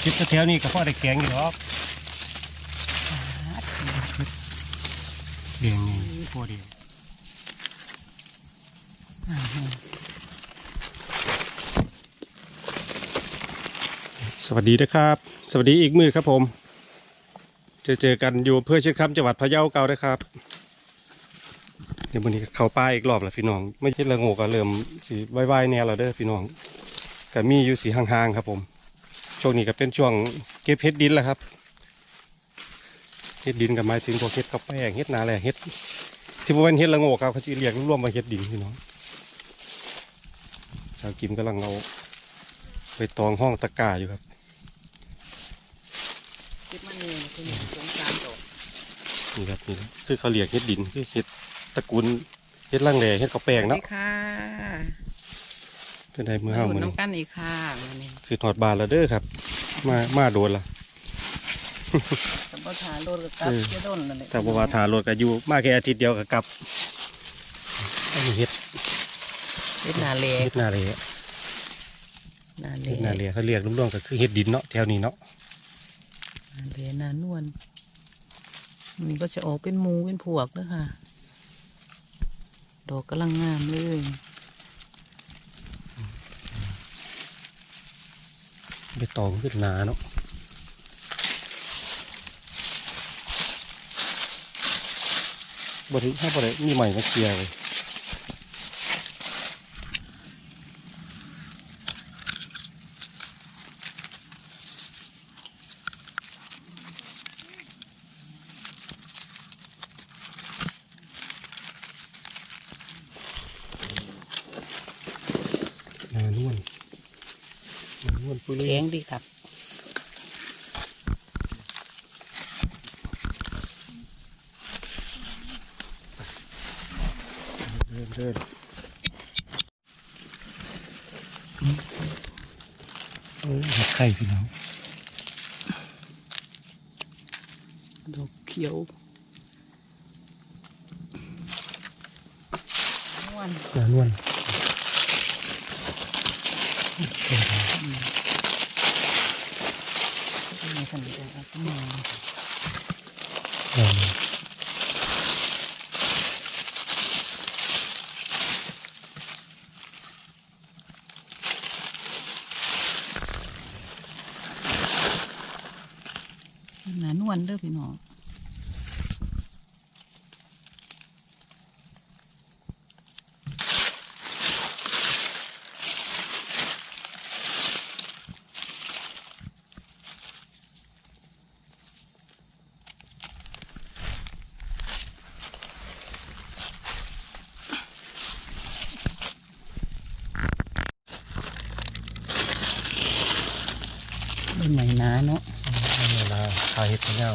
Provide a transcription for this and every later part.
เฮ็ดแถวๆนี้ก็พอได้แกงอยู่หรอกเดียงนี่พอดีสวัสดีนะครับ สวัสดีอีกมือครับผมเจอเจอกันอยู่อำเพื่อเชื่อคำจังหวัดพะเยาเก่านะครับ เดี๋ยววันนี้เข้าป้าอีกรอบละพี่น้อง ไม่ใช่ละโงกก็เริ่มสีไหวๆแน่แล้วเด้อพี่น้องก็มีอยู่สีห่างๆครับผม ช่วงนี้ก็เป็นช่วงเก็บเห็ดดินแหละครับเห็ดดินกับหมายถึงพวกเห็ดกระแป้งเห็ดนาแหละเห็ดที่บ่เป็นเห็ดละโงกครับเขาจะเรียกรวมมาเห็ดดินพี่น้องชาวกิมกำลังเอาไปตองห้องตะกร้าอยู่ครับคิดมันนี่คือหนึ่งสงสารดอกนี่ครับนี่ครับคือเขาเรียกเห็ดดินคือเห็ดตระกูลเห็ดล่างแหล่เห็ดกระแป้งสวัเนาะสดีค่ะ เป็นไดมือมาห้าหนุนมือนี้น้ำกันอีกค่ะมานี่คือถอดบานแล้วเด้อครับ มามาโดนละสมบัติฐานโดนกับตับเออเจ้าโดนนั่นแหละแต่บว่าถารถก็อยู่มาแค่อาทิตย์เดียวก็กลับอันนี้เห็ดเฮ็ดนาเลเห็ดนาแหล่นาเลเห็ดนาแหล่เขาเรียกรวมๆก็คือเห็ดดินเนาะแถวนี้เนาะนาเลนานวลนี่ก็จะออกเป็นหมูเป็นพวกเด้อค่ะ ดอกกำลังงามเลย ไปตองขึ้นหนาเนาะบริถ้าบริมีใหม่มาเคลียร์เลย นานวลนานวลปุ้ยเล แข็ ย งดีครับ เดินเดินโอ้ยไข่พี่น้อง ดอกเขียวนวล นานวล นี่สันจะเอาขึ้นมา เออ หนานวลเด้อพี่น้อง เป็ นไหมนาเนาะนั่นเวลาขายเห็ดเนี่ย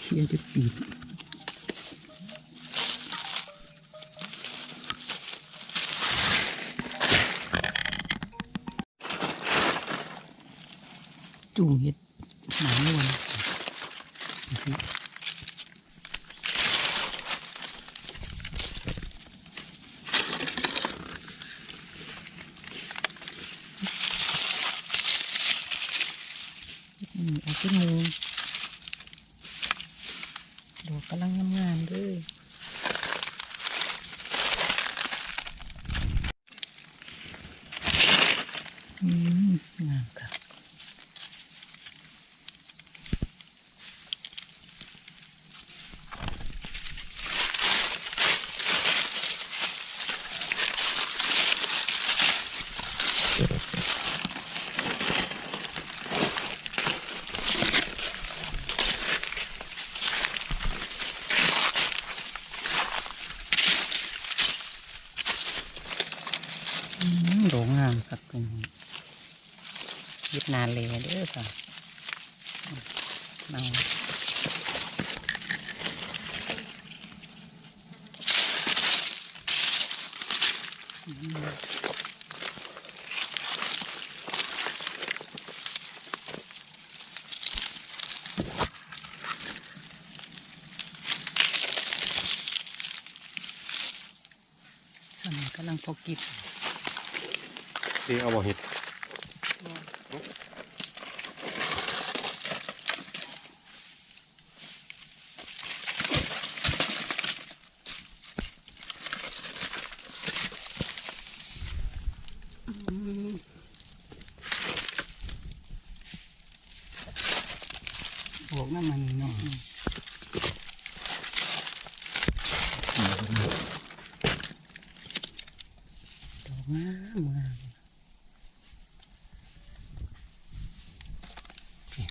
เขียจะปีดจุ่มเห็ดหนานวลอืมเอาขึ้นมูดอ กำลังงามๆเลย นาเลเด้อค่ะมาสั่งกำลังพอกินดีเอาบ่เห็ด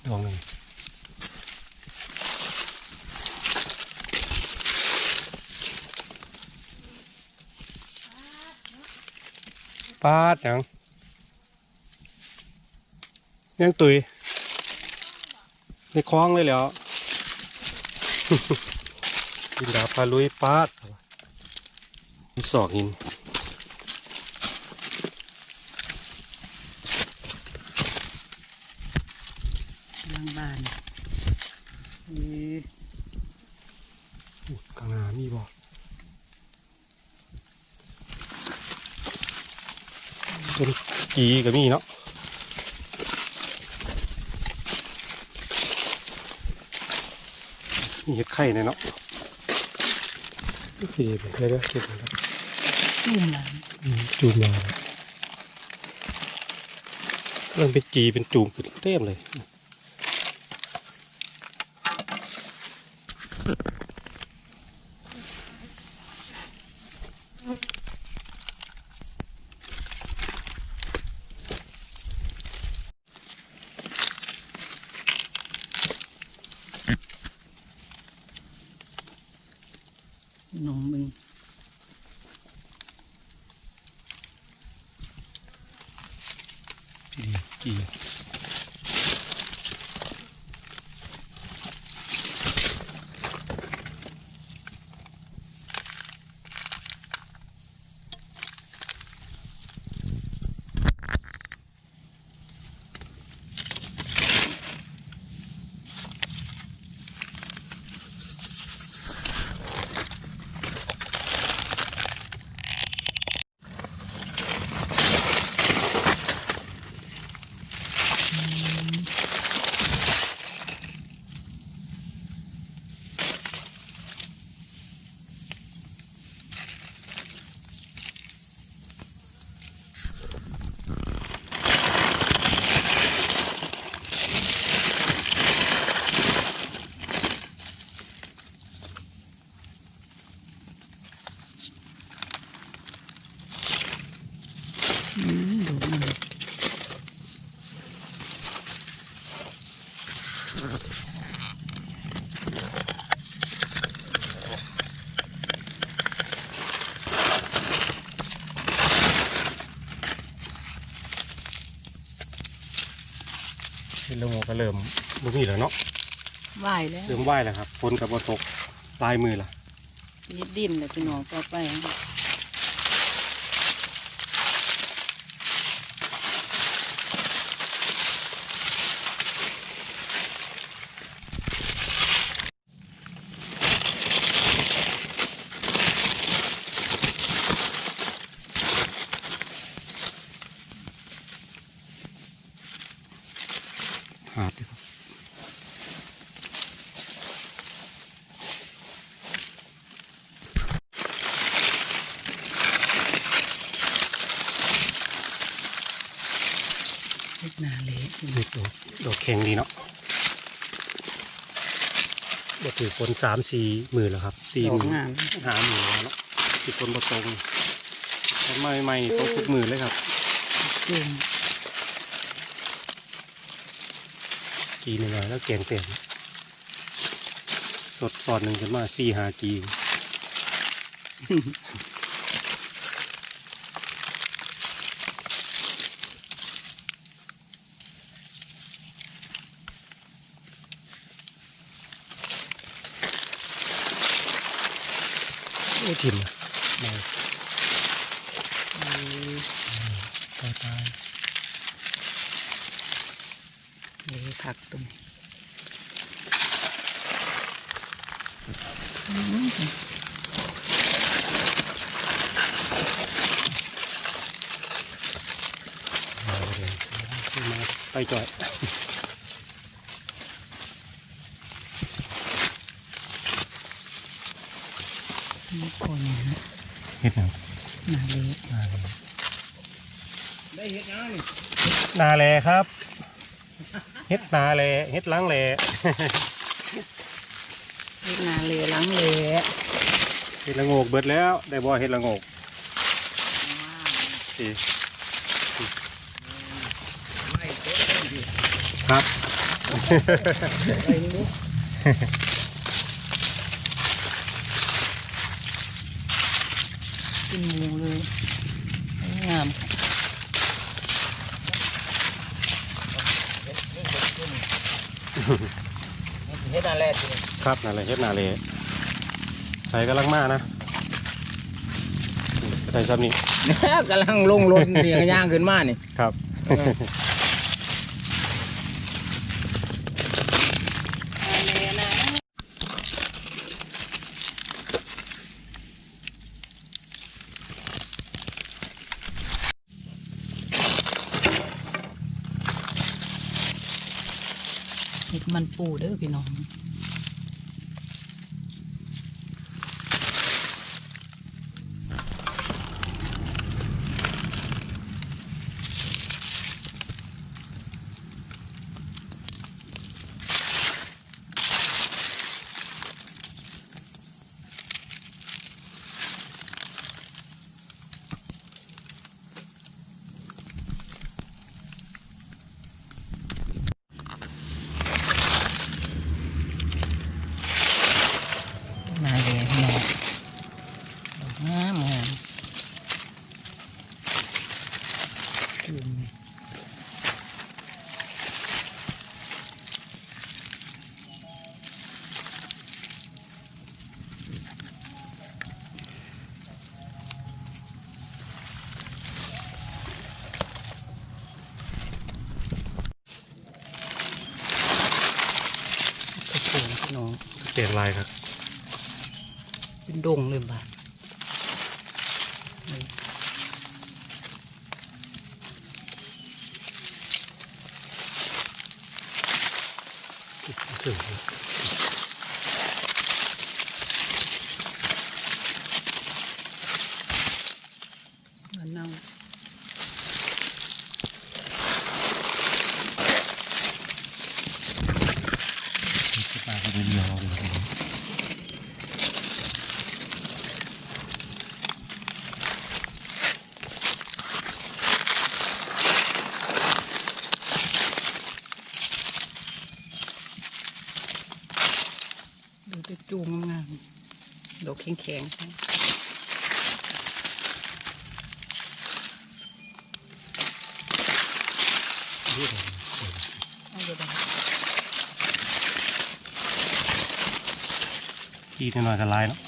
พี่ดองหนึ่งปาดหยังยังตุยในคลองเลยแล้วกินดาบพาลุยปาดมีศอกหิน กำลังบาน อุ๊ยข้างหน้ามีบ่ต้ นจีก็มีเนาะมีเห็ดไข่ในเนาะพี่ไปเรื่อยๆเก็บมันครับจุ่มหลานอืมจูมมาเริ่มเป็นจีเป็นจูมขึ้นเต็มเลย เห็นแล้วมันก็เริ่มบ่มีแล้วเนาะไหวแล้วเริ่มไหวแล้วครับฝนกับบ่ตกปลายมือละยิดดินเลยพี่น้องต่อไป หาดอยู่ครับ เล็กหนาเละ นี่ดอกดอกแข็งดีเนาะบ่ถือฝนสามสี่มือแล้วครับสี่ดอมืกองามหามือแล้วเนาะถือฝนบ่ตรงไม่ไม่ตกทุกมือเลยครับจุ่มกีหนึ่งเลยแล้วแกงเสร็จสดสอดหนึ่งขึ้นมาสี่หากี ไม่ถิ่มตายตายนี่ผักตรงไปจอด นาเลได้เห็ดยังนี่นาแลครับเฮ็ดนาแลเฮ็ดล้างแลเฮ็ดนาเลล้างเลเฮ็ดละงกเบิดแล้ว ได้บ่เฮ็ดละงกสิไม่เต็มที่ครับ ไอ้นี่กินหมูเลยงามเห็ดอะไรสิครับนั่นแหละเฮ็ดนาแลใส่กำลังมานะใส่ซ้ำนี้กำลังลงรถเตียงย่างขึ้นมานี่ครับ เห็ดมันปูเด้อพี่น้อง นาเลพี่น้องดอกงามงามจุ่มนี่ กระโปรงพี่น้อง เป ลี่ยนลายครับเป็นดงเลยบ้าน ถึง มันเน่า ปลาก็เป็นเดียวเลย ดู จะจูงงามๆดอกแข็งๆขี้หน่อยกันลายเนาะ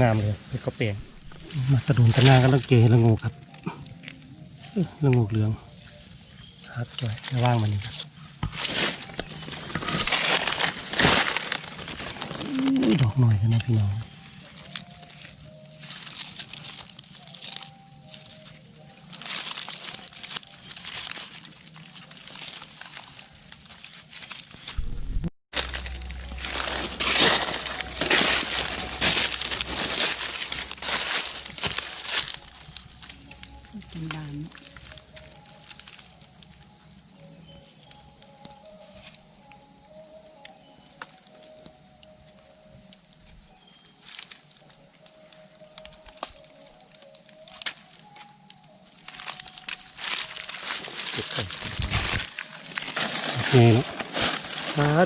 งามเลยแล้วก็เปลี่ยนมาตะดุนตะนางกันแล้วเกละงูครับละงูเหลือง ครับจ่อยระว่างมันนี่ครับดอกหน่อยกันนะพี่น้อง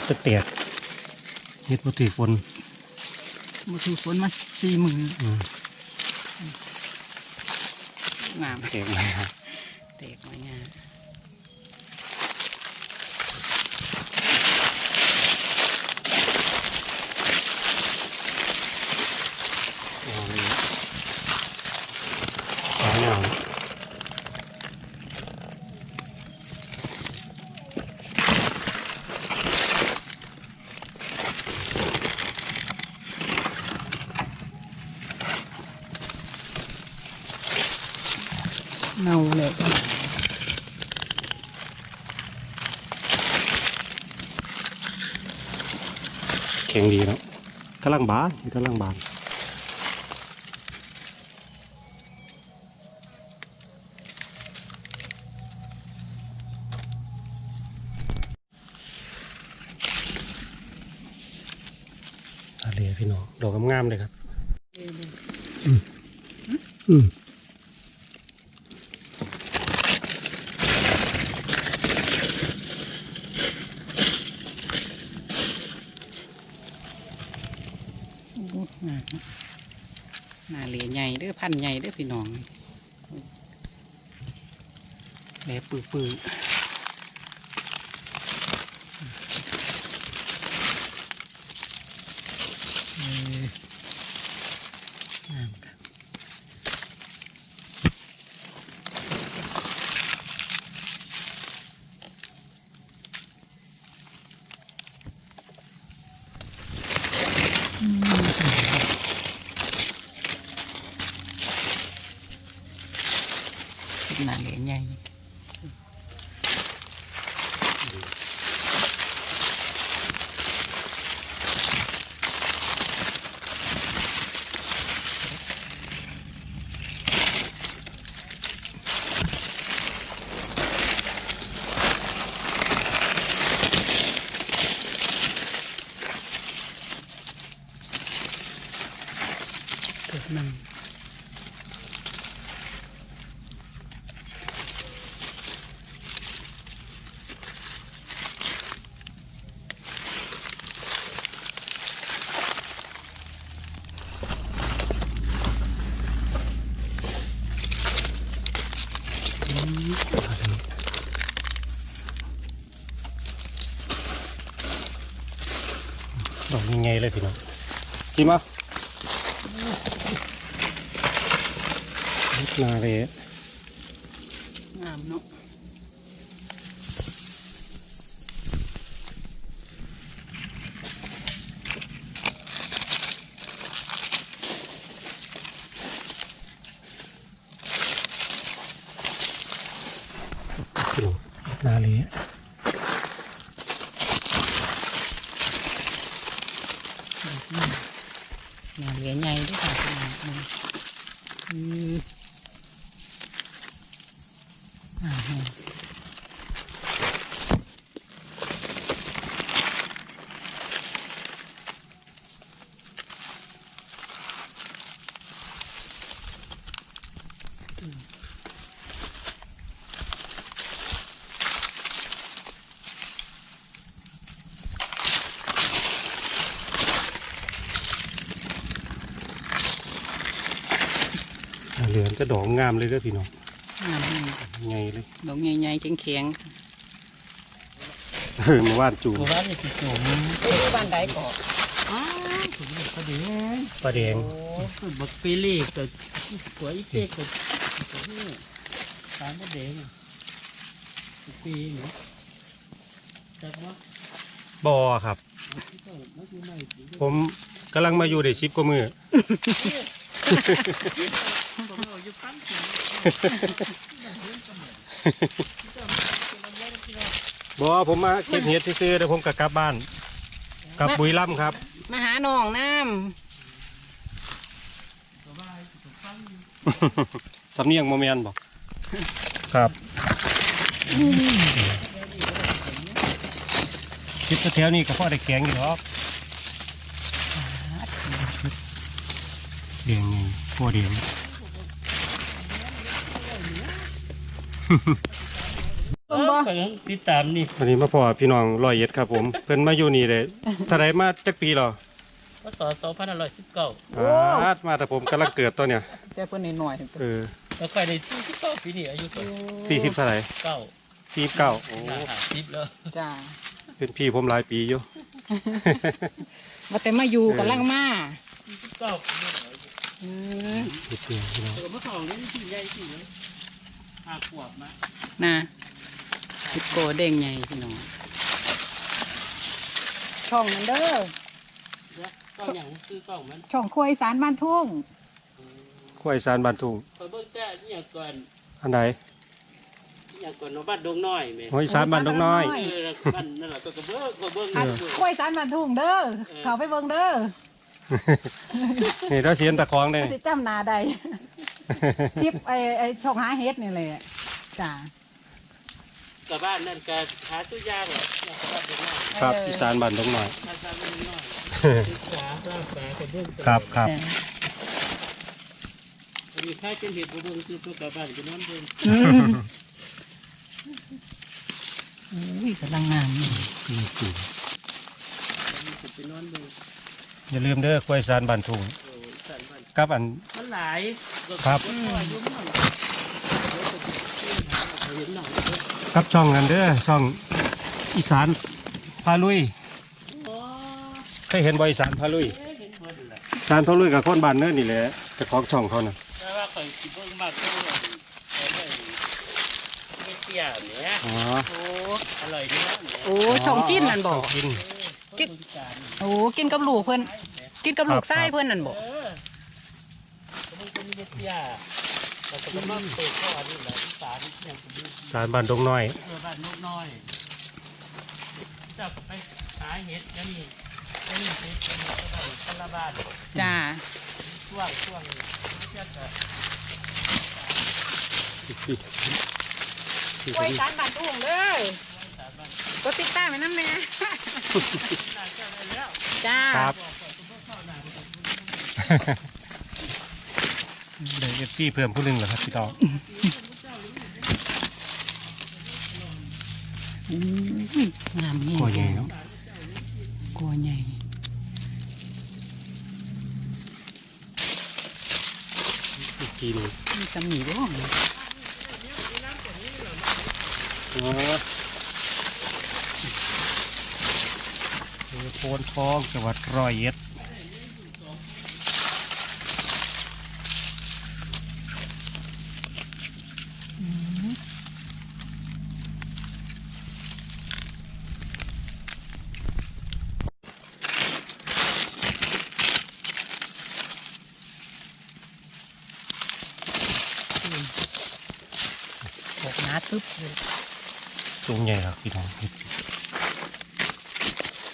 ฟ้าจะแตกเฮ็ดปฏิฝนมาถือฝนมาสี่หมื่นอืมงามเก่งเลยครับ เตกมางาม โอ้โหฟ้าหนาว เน่าเลย แข็งดีเนาะกำ ลังบานกำลังบานอะไรพี่น้องดอกงามๆเลยครับอืมอืมน้าเหลียใหญ่เด้อพั นใหญ่เด้อพี่น้องแหลปื้อๆอเอองามค่ะ หน้าเหลียใหญ่ เกิดมัน ดอกยังไงเลยพี่น้องจิ้มเอานาเลยงามเนาะ พี่น้องนาเลย หน้าเหลียใหญ่ด้วยค่ะพี่น้องอืมอืมอ่าแห้ง นาเหลืองก็ดอกงามเลยเด้อพี่น้องงามแห้งไงเลยดอกใหญ่ๆแข็งเออมาว่านจูตัวร้านนี่คือโจมๆบ้านใดก่ออ้าวถึงก็ดีปลาแดงโอ้บักปีลี่กับหัวอีเจ๊กับสามแดงปีเนาะจักว่าบอครับผมกำลังมาอยู่ได้สิบกว่ามือ บอผมมาเก็บเห็ดซื้อๆเดี๋ยวผมกกลับบ้าน กลับบุรีรัมย์ครับ มาหาน้องน้สำเนียงโมเมนบอกครับคิดแถวๆนี้ก็พอได้แกงอยู่หรอกเดียงไง พวเดียงำเบิ่งบ่ติดตามนี่วันนี้มาพอพี่น้องร้อยเอ็ดครับผม เพิ่นมาอยู่นี่เลยถ้าไดมาจักปีหรอพศสองพันห้าร้อยสิบเก้าอาดมาแต่ผมกำลังเกิดตัวเนี่ยแต่เพิ่นหน่อยๆเออแล้วใครได้สี่สิบเก้าปีนี่อายุเท่าสี่สิบเท่าไหร่เก้าสี่สิบเก้าโอ้ห้าห้าสิบแล้วจ้าเป็นพี่ผมหลายปีอยู่ว่าแต่มาอยู่กับลังมาสี่สิบเก้า ปีนี่อืมนิดเดียวพี่น้องแต่เมื่อก่อนนี่ที่ใหญ่ที่เลยห้าขวบนะนะติดโกเด้งใหญ่พี่น้องช่องนั้นเด้อก็อย่างซื้อสองมันช่องควยสารบ้านทุ่งควายสารบานทุ่งพอเบิ่งแต่เนี่ยก่อนอันใดอย่างก่อนเนาะบ้านดงน้อยแม่หอยสารบ้านดงน้อยเออบ้านนั่นแหละก็กระเบื้องกระเบื้องเออกล้วยสารบันทุ่งเด้อเขาไปเบิ่งเด้อ นี่เราเสียนตะคองเลยสิจำหนาใด คลิปไอ้ไอ้ช่องหาเฮ็ดนี่แหละจ้า กับบ้านนั่นก็หาตู้ยางเหรอบ้านดงน้อยครับอีสานบ้านดงน้อยบ้านบ้านดงน้อยศึกษาสร้างแปลกระเบื้องครับครับมีค่าเป็นเหตุกระเบื้องคือตัวกับบ้านก็นอนเบิ่งอืมอุ้ยกำลังงามนี่มีคนไปนอนเบิ่ง อย่าลืมเด้อกล้วยสารบ้านทุ่งโอ้ยสั่นบ้านกับอันมันหลายครับก็อายุมันเห็นหน่อยกับช่องนั้นเด้อช่องอีสานพาลุยโอ้เคยเห็นบอีสานพาลุยเอ้ยเห็นเบิดแหละอีสานพาลุยกับคนบ้านเนินนี่แหละแต่ของช่องเขาน่ะแต่ว่าข่อยสิเบิ่งมากก็เลยเอาไว้ไม่เตี้ยเนี่ยอ๋อโอ้อร่อยดีนะเนี่ยโอ้ช่องกินนั่นบอกกิน กินบริการโอ้กินกับลูกเพิ่นกินกับลูกไส้เพิ่นนั่นบอกเออก็มันก็มีเตี้ยเราก็มาเปิดข้อนี่แหละที่สารอย่างผมดูสารบ้านดงน้อยเพื่อบ้านนกน้อยเจ้าก็ไปหาเห็ดแล้วนี่แล้วนี่เห็ดเป็นก็ได้คนละบ้านจ้าช่วงช่วงเจ้าก็กล้วยสารบันทุ่งเด้อสามบ้าน ก็ติดตามไว้นำแม่นายเจ้าได้แล้วจ้าครับเดี๋ยวเอฟซีเพิ่มผู้หนึงเหรอครับพี่ต่ออุ้ยงามนี่กลัวใหญ่เนาะกลัวใหญ่อีกทีหนึงมีสมีบ่อ๋อเออ โพนทองจังหวัดร้อยเอ็ด ออกหนาตึ๊บเลย สูงใหญ่ครับพี่น้องเห็ด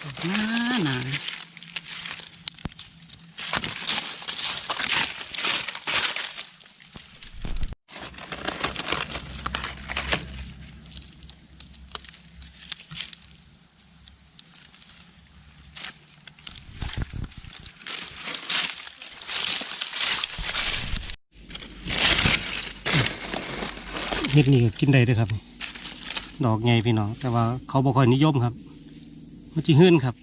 ออกหนาหนา เห็ดนี่ก็กินได้ด้วยครับ ดอกใหญ่พี่น้อง แต่ว่าเขาบอกค่อยนิยมครับ มันจิหื้นครับ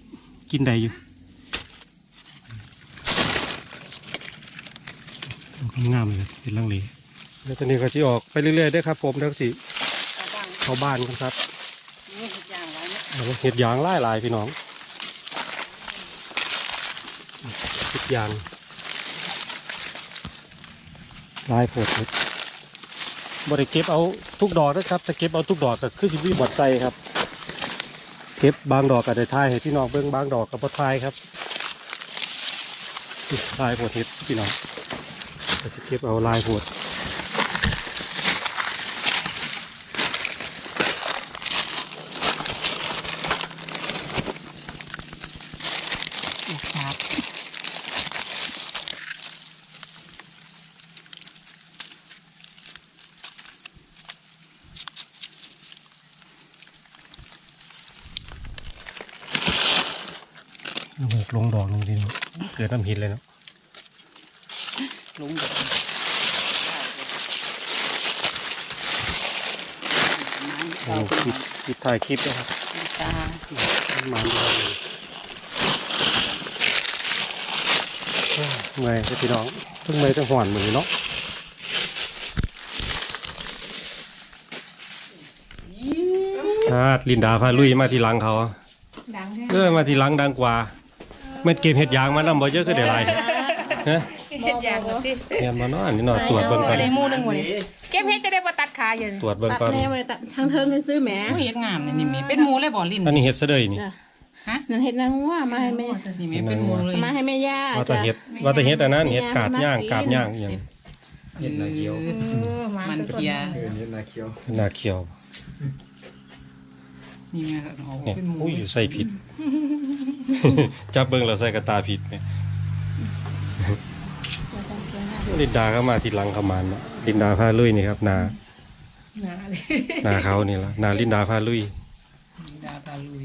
กินได้อยู่งามเลยครับเป็นลังเลแล้วตอนนี้ก็จะออกไปเรื่อยๆได้ครับ ผมแล้วก็สิเข้าบ้านกันครับเห็ดยางไล่ลายพี่น้องเห็ดยางลายโผดเห็ด บริเก็บเอาทุกดอกนะครับแต่เก็บเอาทุกดอกก็คือสิบีบดใส่ครับ เก็บบางดอกก็ได้ทายให้พี่น้องเบิ่งบางดอกก็บ่ทายครับลายโผดเห็ดพี่น้องจะเก็บเอาลายโผด ครับ หกลงดอกหนึ่งทีนึงเกิดน้ำหินเลยเนาะลงดอกโอ้ปิดปิดถ่ายคลิปนะครับจ้ามาดูเลยเอ้ยเมื่อยครับพี่น้องเพิ่งเมื่อยจังหวานมือเนาะอ่าลินดาพาลุยมาทีหลังเขาดังแท้เออมาทีหลังดังกว่า เม็ดเก็บเห็ดยางมานำบ่เยอะคือเดี๋ยวไรฮะเฮ็ดอย่างสิเห็นมาเนาะอันนี้เนาะตรวจเบิ่งก่อนได้หมู่หนึงวันนี้เก็บเฮ็ดจะได้บ่ตัดขาอยู่ตรวจเบิ่งก่อนแม่บ่ได้ตัดทางเทิงซื้อแหมโอ้ยเฮ็ดงามเลยนี่แม่เป็นหมูเลยบ่ลิ้นอันนี้เห็ดซะเลยนี่นั่นเฮ็ดนางว่ามาให้แม่นี่แม่เป็นหมูเลยมาให้แม่ย่าว่าแต่เห็ดว่าแต่เห็ดอันนั้นเห็ดกาดย่างกาบย่างอหย่างเห็ดนาเขียวมันเคียเออเห็ดนาเขียวนาเขียว นี่ไงครับเอาเนี่ยเป็นหมูอุ้ยอยู่ใส่ผิด จับเบิ่งแล้วใส่กระตาผิดเนี่ยลินดาเข้ามาทีหลังเขามาเนาะลินดาพาลุยนี่ครับนานาเขานี่ละนาลินดาพาลุยดาตาลุย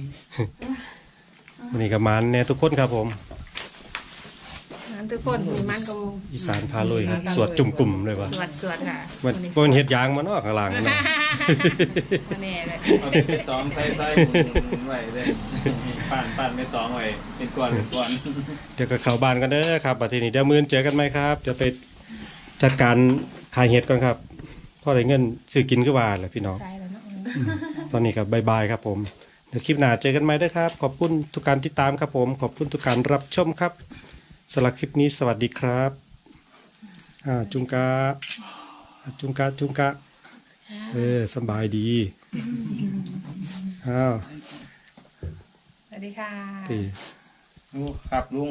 วันนี้ก็มานเนี่ยทุกคนครับผมนั้น ทุกคนมีมันกงอีสานพาลุยครับสวดจุ่มกลุ่มเลยวะสวดสวดค่ะมันมันเห็ดยางมาเนาะข้างหล่างเนาะมาแน่เลยเอาเป็นตองใส่ใส่หมุนๆไว้เลยปั่นปั่นไม่ตองไว้เป็นก้อนเป็นก้อนเดี๋ยวก็เข้าบ้านกันเด้อครับบัดทีนี้เดี๋ยวมื้อนี้เจอกันไหมครับจะไปจัดการขายเห็ดก่อนครับพอได้เงินซื้อกินคือว่าแหละพี่น้องใช่แล้วเนาะตอนนี้ก็บายบายครับผมเดี๋ยวคลิปหน้าเจอกันใหม่ด้วยครับ ขอบคุณทุกการติดตามครับผม ขอบคุณทุกการรับชมครับ สำหรับคลิปนี้สวัสดีครับอ่าจุงกาอ่าจุงกาจุงกาเออสบายดีอ้าวสวัสดีค่ะตีโอ้ครับลุง